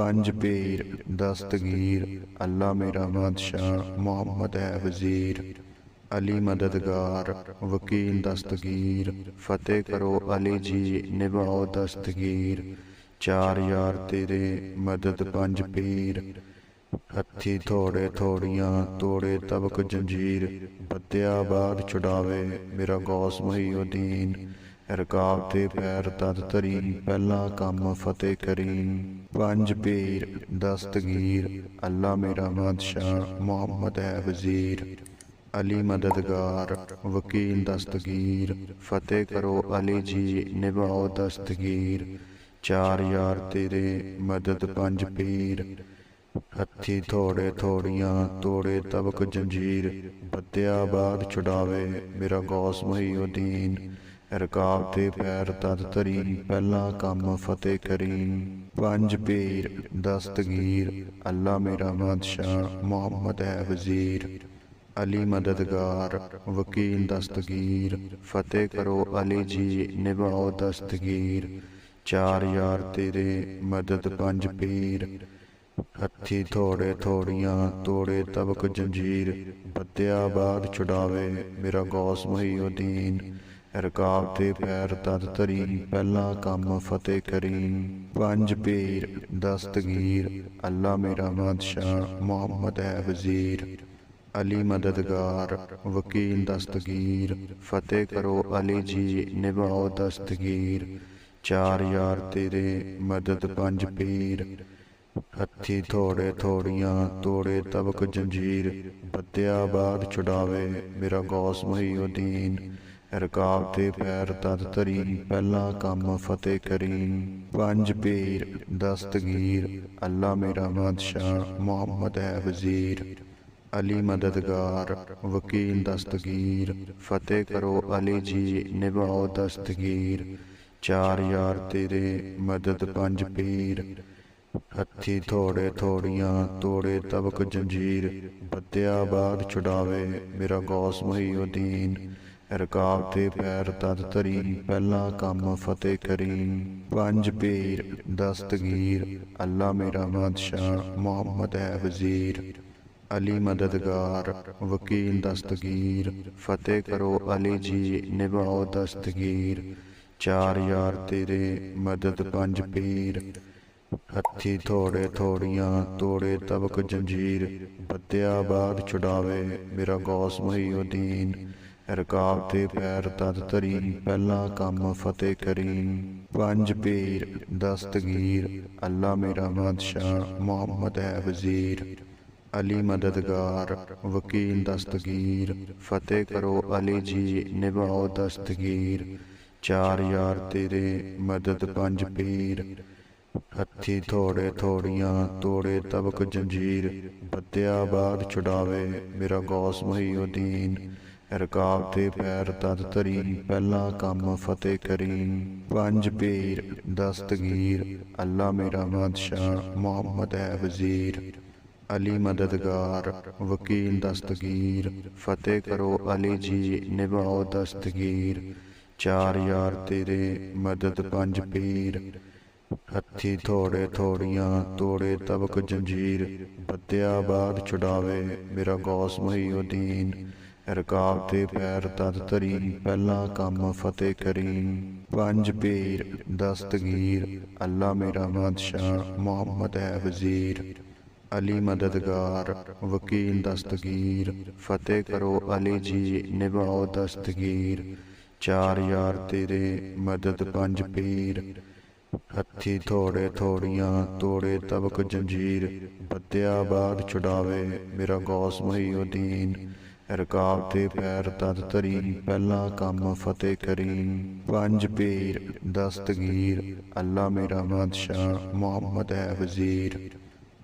پنج پیر دستگیر اللہ میرا بادشاہ محمد ہے وزیر علی مددگار وکیل دستگیر فتح کرو علی جی نبھاؤ دستگیر چار یار تیرے مدد پنج پیر ہتھی تھوڑے تھوڑیاں توڑے تبک جنجیر بدیا بعد چڑاوے میرا محی الدین رکاوتے پیر تد ترین پہلا کام فتح کریم پیر دستگیر اللہ میرا بادشاہ محمد اے وزیر علی مددگار وکیل دستگیر فتح کرو علی جی نبھاؤ دستگیر چار یار تیرے مدد پنج پیر ہتھی تھوڑے تھوڑیاں توڑے تبک جنجیر بدیا بعد چڈاوے میرا گوس مئی دین رکاوتے پیر تر ترین پہلا کام فتح کریم پنج پیر دستگیر اللہ میرا بادشاہ محمد ہے وزیر علی مددگار وکیل دستگیر فتح کرو علی جی نباو دستگیر چار یار تیرے مدد پنج ہتھی تھوڑے تھوڑیاں توڑے تبک جنجیر بدیا بعد چڈاوے میرا گوس مئی دین ਰਕਾਬ ਤੇ ਪੈਰ ਤਦ ਤਰੀ ਪਹਿਲਾ ਕੰਮ ਫਤਿਹ ਕਰੀ ਪੰਜ ਪੀਰ ਦਸਤਗੀਰ ਅੱਲਾ ਮੇਰਾ ਬਾਦਸ਼ਾਹ ਮੁਹੰਮਦ ਹੈ ਵਜ਼ੀਰ ਅਲੀ ਮਦਦਗਾਰ ਵਕੀਲ ਦਸਤਗੀਰ ਫਤਿਹ ਕਰੋ ਅਲੀ ਜੀ ਨਿਭਾਓ ਦਸਤਗੀਰ ਚਾਰ ਯਾਰ ਤੇਰੇ ਮਦਦ ਪੰਜ ਪੀਰ ਹੱਥੀ ਥੋੜੇ ਥੋੜੀਆਂ ਤੋੜੇ ਤਬਕ ਜੰਜੀਰ ਬੱਤਿਆ ਬਾਦ ਛੁਡਾਵੇ ਮੇਰਾ ਗੌਸ ਮਹੀਉਦੀਨ تے پیر تر ترین پہلا کم فتح کریم پیر دستگیر اللہ میرا بادشاہ محمد ہے وزیر علی مددگار وکیل دستگیر فتح کرو علی جی نبھاؤ دستگیر چار یار تیرے مدد پنج پیر ہتھی تھوڑے تھوڑیاں توڑے تبک جنجیر بدیا بعد چھڑاوے میرا گوس دین ਰਕਾਬ ਤੇ ਪੈਰ ਤਦ ਤਰੀ ਪਹਿਲਾ ਕੰਮ ਫਤਿਹ ਕਰੀ ਪੰਜ ਪੀਰ ਦਸਤਗੀਰ ਅੱਲਾ ਮੇਰਾ ਬਾਦਸ਼ਾਹ ਮੁਹੰਮਦ ਹੈ ਵਜ਼ੀਰ ਅਲੀ ਮਦਦਗਾਰ ਵਕੀਲ ਦਸਤਗੀਰ ਫਤਿਹ ਕਰੋ ਅਲੀ ਜੀ ਨਿਭਾਓ ਦਸਤਗੀਰ ਚਾਰ ਯਾਰ ਤੇਰੇ ਮਦਦ ਪੰਜ ਪੀਰ ਹੱਥੀ ਥੋੜੇ ਥੋੜੀਆਂ ਤੋੜੇ ਤਬਕ ਜੰਜੀਰ ਬੱਤਿਆ ਬਾਦ ਛੁਡਾਵੇ ਮੇਰਾ ਗੌਸ ਮਹੀਉਦੀਨ رکاوتے پیر تد ترین پہلا کام فتح کریم پیر دستگیر اللہ میرا بادشاہ محمد ہے وزیر علی مددگار وکیل دستگیر فتح کرو علی جی نبھاؤ دستگیر چار یار تیرے مدد پنج پیر ہتھی تھوڑے تھوڑیاں توڑے تبک جنجیر بدیا بعد چھڑاوے میرا گوس الدین ਰਕਾਬ ਤੇ ਪੈਰ ਤਦ ਤਰੀ ਪਹਿਲਾ ਕੰਮ ਫਤਿਹ ਕਰੀ ਪੰਜ ਪੀਰ ਦਸਤਗੀਰ ਅੱਲਾ ਮੇਰਾ ਬਾਦਸ਼ਾਹ ਮੁਹੰਮਦ ਹੈ ਵਜ਼ੀਰ ਅਲੀ ਮਦਦਗਾਰ ਵਕੀਲ ਦਸਤਗੀਰ ਫਤਿਹ ਕਰੋ ਅਲੀ ਜੀ ਨਿਭਾਓ ਦਸਤਗੀਰ ਚਾਰ ਯਾਰ ਤੇਰੇ ਮਦਦ ਪੰਜ ਪੀਰ ਹੱਥੀ ਥੋੜੇ ਥੋੜੀਆਂ ਤੋੜੇ ਤਬਕ ਜੰਜੀਰ ਬੱਤਿਆ ਬਾਦ ਛੁਡਾਵੇ ਮੇਰਾ ਗੌਸ ਮਹੀਉਦੀਨ تے پیر تد ترین پہلا کم فتح کریم پیر دستگیر اللہ میرا بادشاہ محمد ہے وزیر علی مددگار وکیل دستگیر فتح کرو علی جی نبھاؤ دستگیر چار یار تیرے مدد پنج پیر ہتھی تھوڑے تھوڑیاں توڑے تبک جنجیر بدیا بعد چڑاوے میرا غوث محی الدین دے پیر تد ترین پہلا کم فتح کریم پنج پیر دستگیر اللہ میرا بادشاہ محمد ہے وزیر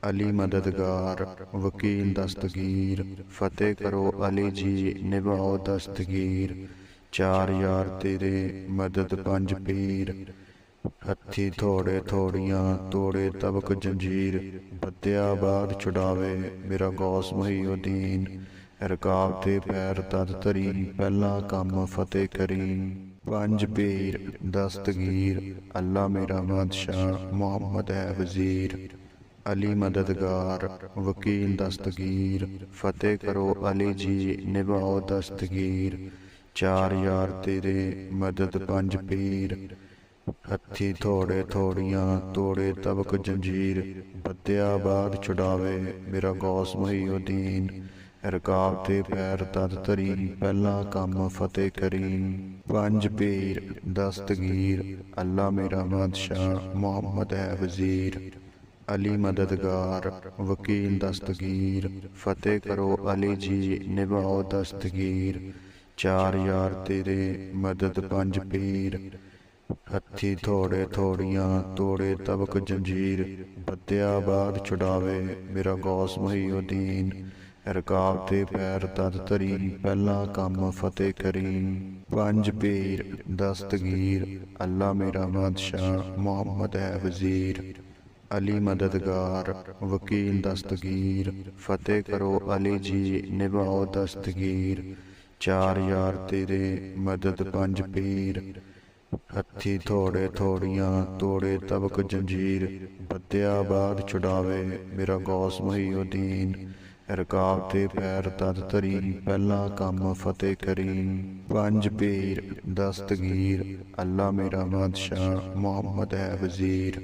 علی مددگار وکیل دستگیر فتح کرو علی جی نبھاؤ دستگیر چار یار تیرے مدد پنج پیر ہتھی تھوڑے تھوڑیاں توڑے تبک جنجیر بدیا باد چڑاوے میرا گوس دین ਰਕਾਬ ਤੇ ਪੈਰ ਤਦ ਤਰੀ ਪਹਿਲਾ ਕੰਮ ਫਤਿਹ ਕਰੀ ਪੰਜ ਪੀਰ ਦਸਤਗੀਰ ਅੱਲਾ ਮੇਰਾ ਬਾਦਸ਼ਾਹ ਮੁਹੰਮਦ ਹੈ ਵਜ਼ੀਰ ਅਲੀ ਮਦਦਗਾਰ ਵਕੀਲ ਦਸਤਗੀਰ ਫਤਿਹ ਕਰੋ ਅਲੀ ਜੀ ਨਿਭਾਓ ਦਸਤਗੀਰ ਚਾਰ ਯਾਰ ਤੇਰੇ ਮਦਦ ਪੰਜ ਪੀਰ ਹੱਥੀ ਥੋੜੇ ਥੋੜੀਆਂ ਤੋੜੇ ਤਬਕ ਜੰਜੀਰ ਬੱਦਿਆ ਬਾਦ ਛੁਡਾਵੇ ਮੇਰਾ ਗੌਸ ਮਹੀਉਦੀਨ رکاوتے پیر تد ترین پہلا کام فتح کریم پیر دستگیر اللہ میرا بادشاہ محمد ہے وزیر علی مددگار وکیل دستگیر فتح کرو علی جی نبھاؤ دستگیر چار یار تیرے مدد پنج پیر ہتھی تھوڑے تھوڑیاں توڑے طبق جنجیر بدیا باد چڈاوے میرا گوس محی الدین ਰਕਾਬ ਤੇ ਪੈਰ ਤਦ ਤਰੀ ਪਹਿਲਾ ਕੰਮ ਫਤਿਹ ਕਰੀਮ ਪੰਜ ਪੀਰ ਦਸਤਗੀਰ ਅੱਲਾ ਮੇਰਾ ਬਾਦਸ਼ਾਹ ਮੁਹੰਮਦ ਹੈ ਵਜ਼ੀਰ ਅਲੀ ਮਦਦਗਾਰ ਵਕੀਲ ਦਸਤਗੀਰ ਫਤਿਹ ਕਰੋ ਅਲੀ ਜੀ ਨਿਭਾਓ ਦਸਤਗੀਰ ਚਾਰ ਯਾਰ ਤੇਰੇ ਮਦਦ ਪੰਜ ਪੀਰ ਹੱਥੀ ਥੋੜੇ ਥੋੜੀਆਂ ਤੋੜੇ ਤਬਕ ਜੰਜੀਰ ਬੱਦਿਆ ਬਾਦ ਛੁਡਾਵੇ ਮੇਰਾ ਗੌਸ ਮਹੀਉਦੀਨ رکاوتے پیر تر ترین پہلا کام فتح کریم پیر دستگیر اللہ میرا مادشاہ محمد ہے وزیر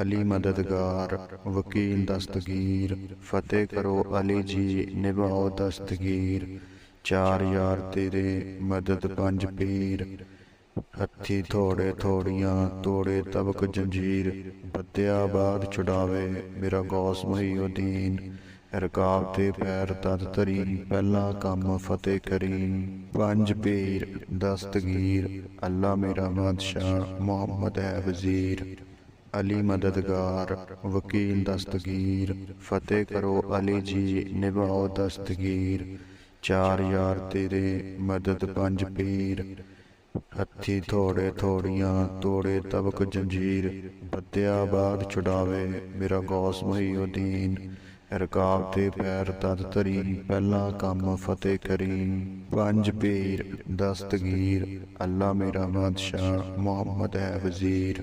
علی مددگار وکیل دستگیر فتح کرو علی جی نبھاؤ دستگیر چار یار تیرے مدد پنج پیر ہتھی تھوڑے تھوڑیاں توڑے تبک جنجیر بدیا بعد چڑاوے میرا گوس دین ਰਕਾਬ ਤੇ ਪੈਰ ਤਦ ਤਰੀ ਪਹਿਲਾ ਕੰਮ ਫਤਿਹ ਕਰੀ ਪੰਜ ਪੀਰ ਦਸਤਗੀਰ ਅੱਲਾ ਮੇਰਾ ਬਾਦਸ਼ਾਹ ਮੁਹੰਮਦ ਹੈ ਵਜ਼ੀਰ ਅਲੀ ਮਦਦਗਾਰ ਵਕੀਲ ਦਸਤਗੀਰ ਫਤਿਹ ਕਰੋ ਅਲੀ ਜੀ ਨਿਭਾਓ ਦਸਤਗੀਰ ਚਾਰ ਯਾਰ ਤੇਰੇ ਮਦਦ ਪੰਜ ਪੀਰ ਹੱਥੀ ਥੋੜੇ ਥੋੜੀਆਂ ਤੋੜੇ ਤਬਕ ਜੰਜੀਰ ਬੱਤਿਆ ਬਾਦ ਛੁਡਾਵੇ ਮੇਰਾ ਗੌਸ ਮਹੀਉਦੀਨ دے پیر تد ترین پہلا کم فتح کریم پنج پیر دستگیر اللہ میرا بادشاہ محمد ہے وزیر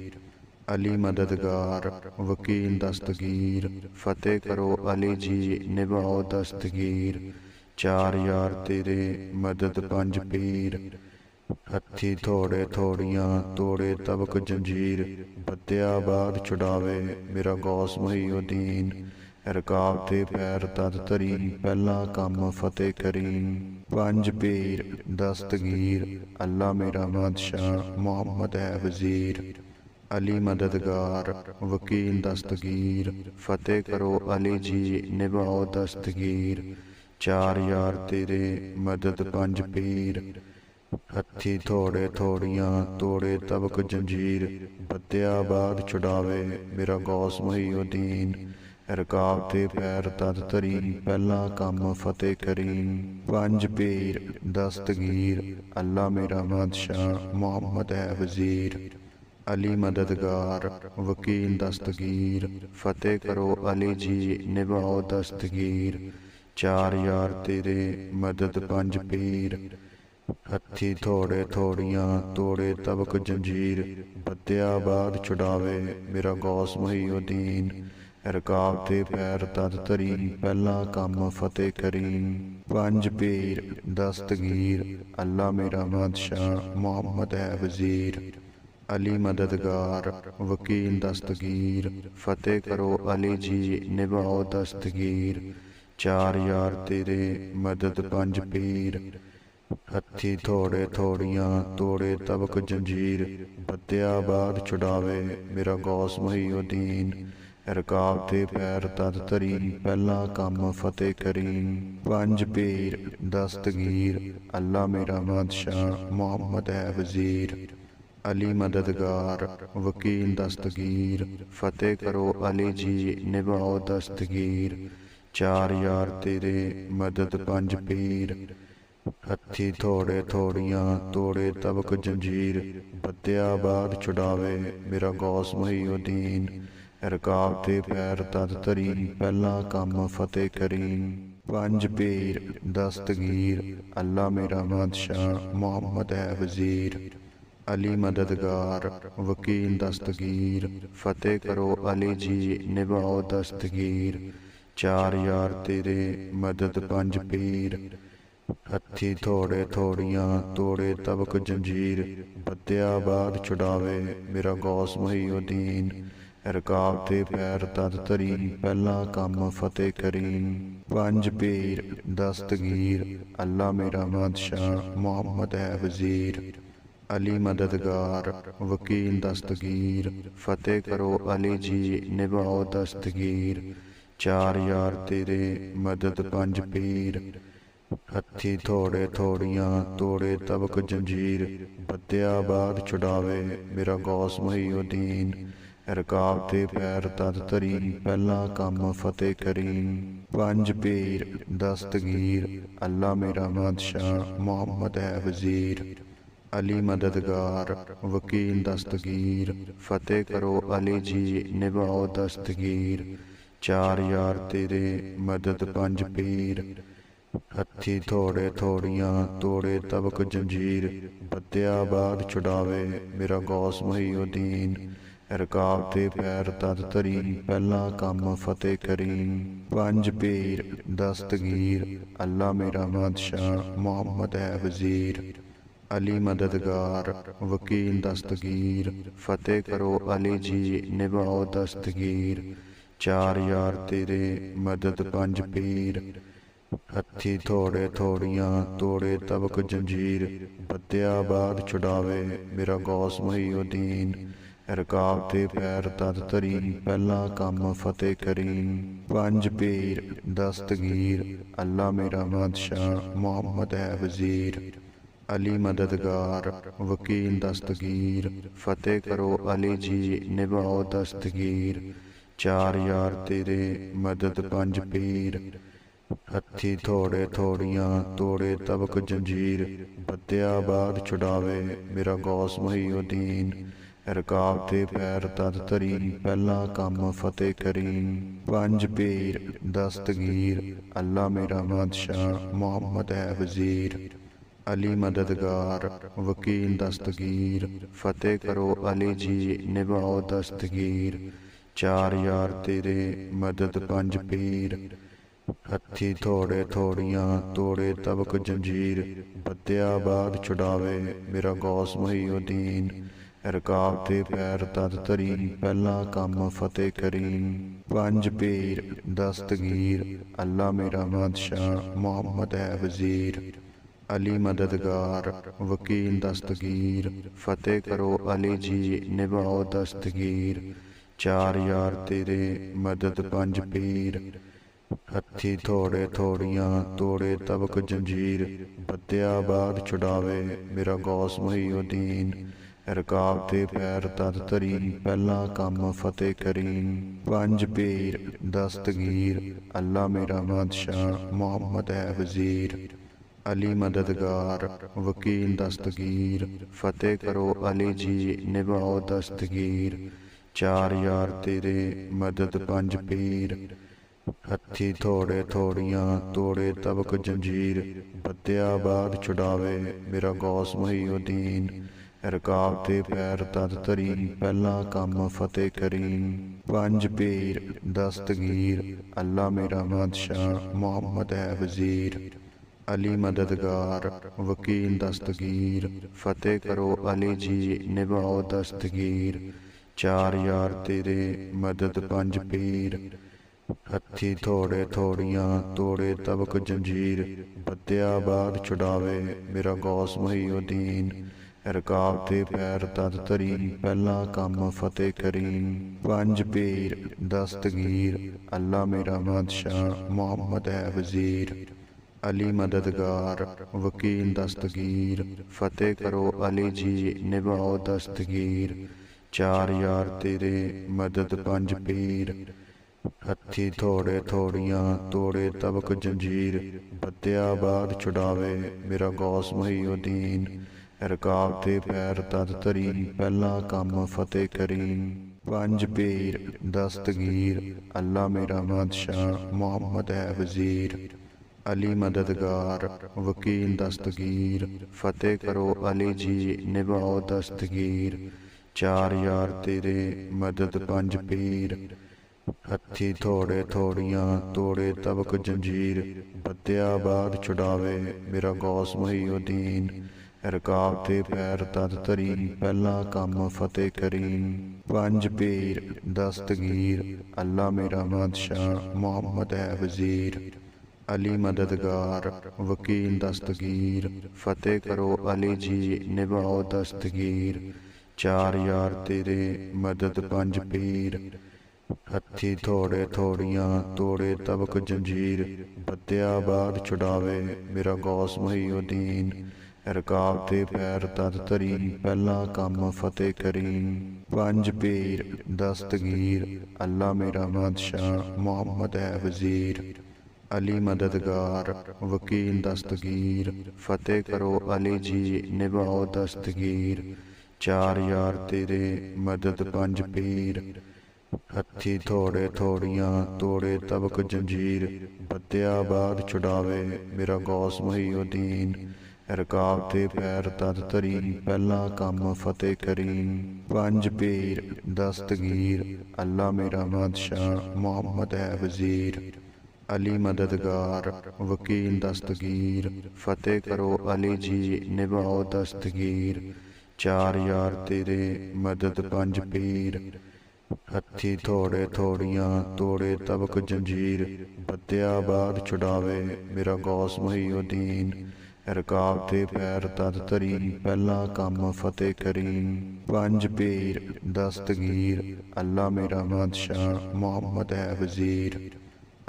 علی مددگار وکیل دستگیر فتح کرو علی جی نبھاؤ دستگیر چار یار تیرے مدد پنج پیر ہتھی تھوڑے تھوڑیاں توڑے تبک جنجیر بدیا باغ چڑاوے میرا محی الدین ਰਕਾਬ ਤੇ ਪੈਰ ਤਦ ਤਰੀ ਪਹਿਲਾ ਕੰਮ ਫਤਿਹ ਕਰੀ ਪੰਜ ਪੀਰ ਦਸਤਗੀਰ ਅੱਲਾ ਮੇਰਾ ਬਾਦਸ਼ਾਹ ਮੁਹੰਮਦ ਹੈ ਵਜ਼ੀਰ ਅਲੀ ਮਦਦਗਾਰ ਵਕੀਲ ਦਸਤਗੀਰ ਫਤਿਹ ਕਰੋ ਅਲੀ ਜੀ ਨਿਭਾਓ ਦਸਤਗੀਰ ਚਾਰ ਯਾਰ ਤੇਰੇ ਮਦਦ ਪੰਜ ਪੀਰ ਹੱਥੀ ਥੋੜੇ ਥੋੜੀਆਂ ਤੋੜੇ ਤਬਕ ਜੰਜੀਰ ਬੱਦਿਆ ਬਾਦ ਛੁਡਾਵੇ ਮੇਰਾ ਗੌਸ ਮਹੀਉਦੀਨ تے پیر تر ترین پہلا کم فتح کریم پیر دستگیر اللہ میرا بادشاہ محمد ہے وزیر علی مددگار وکیل دستگیر فتح کرو علی جی نبھاؤ دستگیر چار یار تیرے مدد پنج پیر ہتھی تھوڑے تھوڑیاں توڑے تبک جنجیر بدیا باد چڈاوے میرا گوس مئی دین ਰਕਾਬ ਤੇ ਪੈਰ ਤਦ ਤਰੀ ਪਹਿਲਾ ਕੰਮ ਫਤਿਹ ਕਰੀ ਪੰਜ ਪੀਰ ਦਸਤਗੀਰ ਅੱਲਾ ਮੇਰਾ ਬਾਦਸ਼ਾਹ ਮੁਹੰਮਦ ਹੈ ਵਜ਼ੀਰ ਅਲੀ ਮਦਦਗਾਰ ਵਕੀਲ ਦਸਤਗੀਰ ਫਤਿਹ ਕਰੋ ਅਲੀ ਜੀ ਨਿਭਾਓ ਦਸਤਗੀਰ ਚਾਰ ਯਾਰ ਤੇਰੇ ਮਦਦ ਪੰਜ ਪੀਰ ਹੱਥੀ ਥੋੜੇ ਥੋੜੀਆਂ ਤੋੜੇ ਤਬਕ ਜੰਜੀਰ ਬੱਤਿਆ ਬਾਦ ਛੁਡਾਵੇ ਮੇਰਾ ਗੌਸ ਮਹੀਉਦੀਨ دے پیر تد ترین پہلا کم فتح کریم پنج پیر دستگیر اللہ میرا بادشاہ محمد ہے وزیر علی مددگار وکیل دستگیر فتح کرو علی جی نبھاؤ دستگیر چار یار تیرے مدد پنج پیر ہتھی تھوڑے تھوڑیاں توڑے تبک جنجیر بدیا بعد چڈاوے میرا گوس مئی دین تے پیر تد ترین پہلا کام فتح کریم پیر دستگیر اللہ میرا بادشاہ محمد ہے وزیر علی مددگار وکیل دستگیر فتح کرو علی جی نبھاؤ دستگیر چار یار تیرے مدد پنج پیر ہتھی تھوڑے تھوڑیاں توڑے تبک جنجیر بدیا بعد چڑاوے میرا گوس دین رکاوتے پیر تد ترین پہلا کم فتح کریم پیر دستگیر اللہ میرا مادشاہ محمد ہے وزیر علی مددگار وکیل دستگیر فتح کرو علی جی نبھاؤ دستگیر چار یار تیرے مدد پنج پیر ہتھی تھوڑے تھوڑیاں توڑے تبک جنجیر بدیا باد چڑاوے میرا گوس مئی دین رکاوتے پیر تد ترین پہلا کام فتح کریم پیر دستگیر اللہ میرا مادشاہ محمد ہے وزیر علی مددگار وکیل دستگیر فتح کرو علی جی نبھاؤ دستگیر چار یار تیرے مدد پنج پیر ہتھی تھوڑے تھوڑیاں توڑے تبک جنجیر بدیا بعد چڑاوے میرا گوس دین ਰਕਾਬ ਤੇ ਪੈਰ ਤਦ ਤਰੀ ਪਹਿਲਾ ਕੰਮ ਫਤਿਹ ਕਰੀ ਪੰਜ ਪੀਰ ਦਸਤਗੀਰ ਅੱਲਾ ਮੇਰਾ ਬਾਦਸ਼ਾਹ ਮੁਹੰਮਦ ਹੈ ਵਜ਼ੀਰ ਅਲੀ ਮਦਦਗਾਰ ਵਕੀਲ ਦਸਤਗੀਰ ਫਤਿਹ ਕਰੋ ਅਲੀ ਜੀ ਨਿਭਾਓ ਦਸਤਗੀਰ ਚਾਰ ਯਾਰ ਤੇਰੇ ਮਦਦ ਪੰਜ ਪੀਰ ਹੱਥੀ ਥੋੜੇ ਥੋੜੀਆਂ ਤੋੜੇ ਤਬਕ ਜੰਜੀਰ ਬੱਦਿਆ ਬਾਦ ਛੁਡਾਵੇ ਮੇਰਾ ਗੌਸ ਮਹੀਉਦੀਨ دے پیر تر ترین پہلا کم فتح کریم پنج پیر دستگیر اللہ میرا مادشاہ محمد ہے وزیر علی مددگار وکیل دستگیر فتح کرو علی جی نبھاؤ دستگیر چار یار تیرے مدد پنج پیر ہتھی تھوڑے تھوڑیاں توڑے تبک جنجیر بدیا باغ چھڑاوے میرا گوس دین رکاوتے پیر تد ترین پہلا کام فتح کریم پیر دستگیر اللہ میرا مادشاہ محمد ہے وزیر علی مددگار وکیل دستگیر فتح کرو علی جی نباؤ دستگیر چار یار تیرے مدد پنج پیر ہتھی تھوڑے تھوڑیاں توڑے تبک جنجیر بدیا بعد چھڑاوے میرا گوس مئی دین رکاوتے پیر تد ترین پہلا کم فتح کریم پیر دستگیر اللہ میرا بادشاہ محمد ہے وزیر علی مددگار وکیل دستگیر فتح کرو علی جی نبھاؤ دستگیر چار یار تیرے مدد پنج پیر ہتھی تھوڑے تھوڑیاں توڑے تبک جنجیر بدیا باد چھڑاوے میرا گوس محی الدین رکاوتے پیر تر ترین پہلا کام فتح کریم پیر دستگیر اللہ میرا مادشاہ محمد ہے وزیر علی مددگار وکیل دستگیر فتح کرو علی جی نبھاؤ دستگیر چار یار تیرے مدد پنج پیر ہتھی تھوڑے تھوڑیاں توڑے تبک جنجیر بدیا بعد چڑاوے میرا محی الدین ਰਕਾਬ ਤੇ ਪੈਰ ਤਦ ਤਰੀ ਪਹਿਲਾ ਕੰਮ ਫਤਿਹ ਕਰੀ ਪੰਜ ਪੀਰ ਦਸਤਗੀਰ ਅੱਲਾ ਮੇਰਾ ਬਾਦਸ਼ਾਹ ਮੁਹੰਮਦ ਹੈ ਵਜ਼ੀਰ ਅਲੀ ਮਦਦਗਾਰ ਵਕੀਲ ਦਸਤਗੀਰ ਫਤਿਹ ਕਰੋ ਅਲੀ ਜੀ ਨਿਭਾਓ ਦਸਤਗੀਰ ਚਾਰ ਯਾਰ ਤੇਰੇ ਮਦਦ ਪੰਜ ਪੀਰ ਹੱਥੀ ਥੋੜੇ ਥੋੜੀਆਂ ਤੋੜੇ ਤਬਕ ਜੰਜੀਰ ਬੱਦਿਆ ਬਾਦ ਛੁਡਾਵੇ ਮੇਰਾ ਗੌਸ ਮਹੀਉਦੀਨ رکاوتے پیر تد ترین پہلا کام فتح کریم پیر دستگیر اللہ میرا بادشاہ محمد ہے وزیر علی مددگار وکیل دستگیر فتح کرو علی جی نبھاؤ دستگیر چار یار تیرے مدد پنج پیر ہتھی تھوڑے تھوڑیاں توڑے تبک جنجیر بدیا باد چڈاوے میرا گوس مئی دین ਰਕਾਬ ਤੇ ਪੈਰ ਤਦ ਤਰੀ ਪਹਿਲਾ ਕੰਮ ਫਤਿਹ ਕਰੀ ਪੰਜ ਪੀਰ ਦਸਤਗੀਰ ਅੱਲਾ ਮੇਰਾ ਬਾਦਸ਼ਾਹ ਮੁਹੰਮਦ ਹੈ ਵਜ਼ੀਰ ਅਲੀ ਮਦਦਗਾਰ ਵਕੀਲ ਦਸਤਗੀਰ ਫਤਿਹ ਕਰੋ ਅਲੀ ਜੀ ਨਿਭਾਓ ਦਸਤਗੀਰ ਚਾਰ ਯਾਰ ਤੇਰੇ ਮਦਦ ਪੰਜ ਪੀਰ ਹੱਥੀ ਥੋੜੇ ਥੋੜੀਆਂ ਤੋੜੇ ਤਬਕ ਜੰਜੀਰ ਬੱਦਿਆ ਬਾਦ ਛੁਡਾਵੇ ਮੇਰਾ ਗੌਸ ਮਹੀਉਦੀਨ ਰਕਾਬ ਤੇ ਪੈਰ ਤਦ ਤਰੀ ਪਹਿਲਾ ਕੰਮ ਫਤਿਹ ਕਰੀਮ ਪੰਜ ਪੀਰ ਦਸਤਗੀਰ ਅੱਲਾ ਮੇਰਾ ਬਾਦਸ਼ਾਹ ਮੁਹੰਮਦ ਹੈ ਵਜ਼ੀਰ ਅਲੀ ਮਦਦਗਾਰ ਵਕੀਲ ਦਸਤਗੀਰ ਫਤਿਹ ਕਰੋ ਅਲੀ ਜੀ ਨਿਭਾਓ ਦਸਤਗੀਰ ਚਾਰ ਯਾਰ ਤੇਰੇ ਮਦਦ ਪੰਜ ਪੀਰ ਹੱਥੀ ਥੋੜੇ ਥੋੜੀਆਂ ਤੋੜੇ ਤਬਕ ਜੰਜੀਰ ਬੱਤਿਆ ਬਾਦ ਛੁਡਾਵੇ ਮੇਰਾ ਗੌਸ ਮਹੀਉਦੀਨ ਰਕਾਬ ਤੇ ਪੈਰ ਤਦ ਤਰੀ ਪਹਿਲਾ ਕੰਮ ਫਤਿਹ ਕਰੀ ਪੰਜ ਪੀਰ ਦਸਤਗੀਰ ਅੱਲਾ ਮੇਰਾ ਬਾਦਸ਼ਾਹ ਮੁਹੰਮਦ ਹੈ ਵਜ਼ੀਰ ਅਲੀ ਮਦਦਗਾਰ ਵਕੀਲ ਦਸਤਗੀਰ ਫਤਿਹ ਕਰੋ ਅਲੀ ਜੀ ਨਿਭਾਓ ਦਸਤਗੀਰ ਚਾਰ ਯਾਰ ਤੇਰੇ ਮਦਦ ਪੰਜ ਪੀਰ ਹੱਥੀ ਥੋੜੇ ਥੋੜੀਆਂ ਤੋੜੇ ਤਬਕ ਜੰਜੀਰ ਬੱਤਿਆ ਬਾਦ ਛੁਡਾਵੇ ਮੇਰਾ ਗੌਸ ਮਹੀਉਦੀਨ ਰਕਾਬ ਤੇ ਪੈਰ ਤਦ ਤਰੀ ਪਹਿਲਾ ਕੰਮ ਫਤਿਹ ਕਰੀਮ ਪੰਜ ਪੀਰ ਦਸਤਗੀਰ ਅੱਲਾ ਮੇਰਾ ਬਾਦਸ਼ਾਹ ਮੁਹੰਮਦ ਹੈ ਵਜ਼ੀਰ ਅਲੀ ਮਦਦਗਾਰ ਵਕੀਲ ਦਸਤਗੀਰ ਫਤਿਹ ਕਰੋ ਅਲੀ ਜੀ ਨਿਭਾਓ ਦਸਤਗੀਰ ਚਾਰ ਯਾਰ ਤੇਰੇ ਮਦਦ ਪੰਜ ਪੀਰ ਹੱਥੀ ਥੋੜੇ ਥੋੜੀਆਂ ਤੋੜੇ ਤਬਕ ਜੰਜੀਰ ਬੱਤਿਆ ਬਾਦ ਛੁਡਾਵੇ ਮੇਰਾ ਗੌਸ ਮਹੀਉਦੀਨ رکاوتے پیر تد ترین پہلا کام فتح کریم پیر دستگیر اللہ میرا مادشاہ محمد ہے وزیر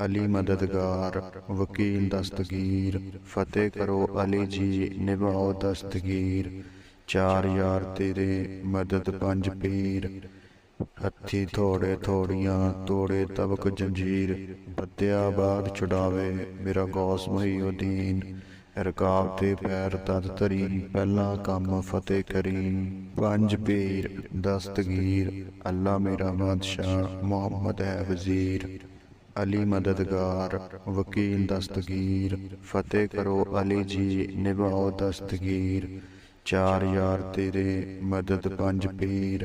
علی مددگار وکیل دستگیر فتح کرو علی جی نبھاؤ دستگیر چار یار تیرے مدد پنج پیر ہتھی تھوڑے تھوڑیاں توڑے تبک جنجیر بدیا بعد چڑاوے میرا غوث محی الدین رکاوتے پیر تد ترین پہلا کام فتح کریم پیر دستگیر اللہ میرا مادشاہ محمد ہے وزیر علی مددگار وکیل دستگیر فتح کرو علی جی نبھاؤ دستگیر چار یار تیرے مدد پنج پیر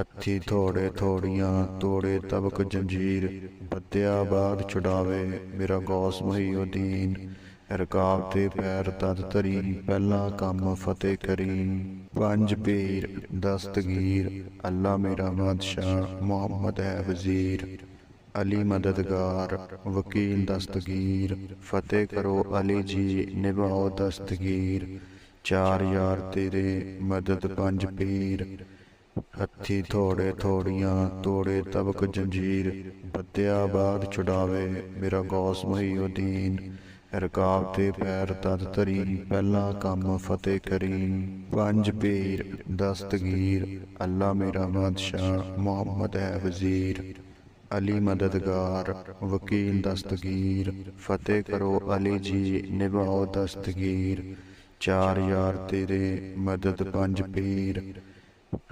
ہتھی تھوڑے تھوڑیاں توڑے تبک جنجیر بدیا باد چڑاوے میرا گوسمئی دین تے پیر تد ترین پہلا کام فتح کریم پیر دستگیر اللہ میرا بادشاہ محمد ہے وزیر علی مددگار وکیل دستگیر فتح کرو علی جی نبھاؤ دستگیر چار یار تیرے مدد پنج پیر ہتھی تھوڑے تھوڑیاں توڑے تبک جنجیر بتیا بعد چھڑاوے میرا غوث گوس الدین رکاوتے پیر تد ترین پہلا کام فتح کریم پیر دستگیر اللہ میرا بادشاہ محمد ہے وزیر علی مددگار وکیل دستگیر فتح کرو علی جی نبھاؤ دستگیر چار یار تیرے مدد پنج پیر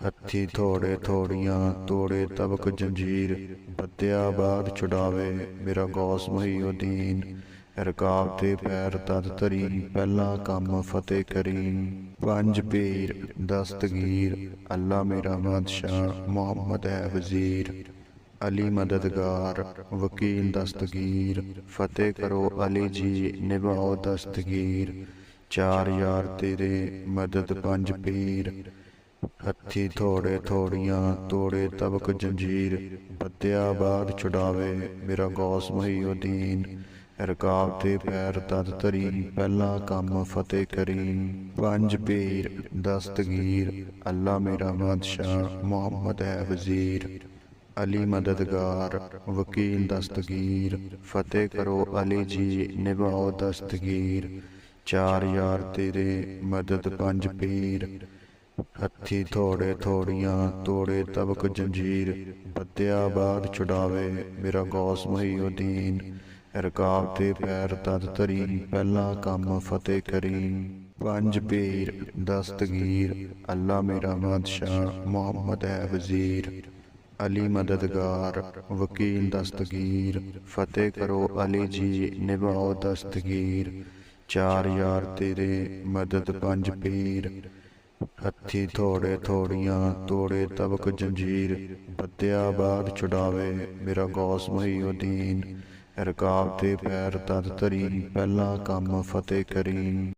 ہتھی تھوڑے تھوڑیاں توڑے تبک جنجیر بدیا بعد چڑاوے میرا گوس دین تے پیر تر تری پہلا کام فتح کریم پیر دستگیر اللہ میرا بادشاہ محمد اے وزیر علی مددگار وکیل دستگیر فتح کرو علی جی نبھاؤ دستگیر چار یار تیرے مدد پنج ہتھی تھوڑے تھوڑیاں توڑے تبک جنجیر بدیا بعد چڑاوے میرا گوس مئی دین ਰਕਾਬ ਤੇ ਪੈਰ ਤਦ ਤਰੀ ਪਹਿਲਾ ਕੰਮ ਫਤਿਹ ਕਰੀ ਪੰਜ ਪੀਰ ਦਸਤਗੀਰ ਅੱਲਾ ਮੇਰਾ ਬਾਦਸ਼ਾਹ ਮੁਹੰਮਦ ਹੈ ਵਜ਼ੀਰ ਅਲੀ ਮਦਦਗਾਰ ਵਕੀਲ ਦਸਤਗੀਰ ਫਤਿਹ ਕਰੋ ਅਲੀ ਜੀ ਨਿਭਾਓ ਦਸਤਗੀਰ ਚਾਰ ਯਾਰ ਤੇਰੇ ਮਦਦ ਪੰਜ ਪੀਰ ਹੱਥੀ ਥੋੜੇ ਥੋੜੀਆਂ ਤੋੜੇ ਤਬਕ ਜੰਜੀਰ ਬੱਤਿਆ ਬਾਦ ਛੁਡਾਵੇ ਮੇਰਾ ਗੌਸ ਮਹੀਉਦੀਨ تے پیر تد ترین پہلا کم فتح کریم پیر دستگیر اللہ میرا بادشاہ محمد اے وزیر علی مددگار وکیل دستگیر فتح کرو علی جی نبھاؤ دستگیر چار یار تیرے مدد پنج ہتھی تھوڑے تھوڑیاں توڑے تبک جنجیر بدیا باغ چڈاوے میرا گوس مئی دین ਰਕਾਬ ਤੇ ਪੈਰ ਤਰ ਤਰੀ ਪਹਿਲਾ ਕੰਮ ਫਤਿਹ ਕਰੀ